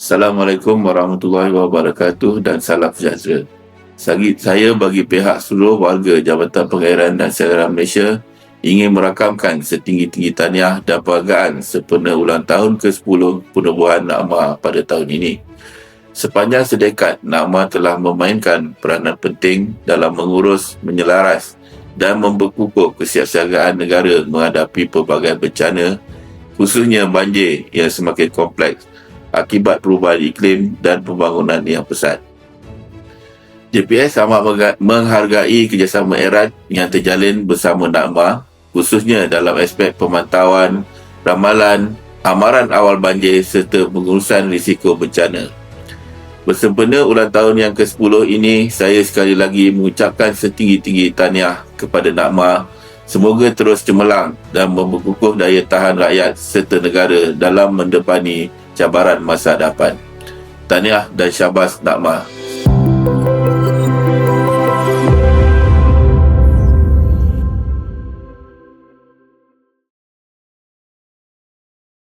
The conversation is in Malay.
Assalamualaikum warahmatullahi wabarakatuh dan salam sejahtera. Saya bagi pihak seluruh warga Jabatan Pengairan dan Saluran Malaysia ingin merakamkan setinggi-tinggi tahniah dan penghargaan sempena ulang tahun ke-10 penubuhan Nakma pada tahun ini. Sepanjang sedekad, Nakma telah memainkan peranan penting dalam mengurus, menyelaras dan membekukuh kesiapsiagaan negara menghadapi pelbagai bencana khususnya banjir yang semakin kompleks akibat perubahan iklim dan pembangunan yang pesat. JPS amat menghargai kerjasama erat yang terjalin bersama NAKMA khususnya dalam aspek pemantauan, ramalan, amaran awal banjir serta pengurusan risiko bencana. Bersempena ulang tahun yang ke-10 ini, saya sekali lagi mengucapkan setinggi-tinggi tahniah kepada NAKMA semoga terus cemerlang dan memperkukuh daya tahan rakyat serta negara dalam mendepani cabaran masa depan. Tahniah dan syabas Nakmah.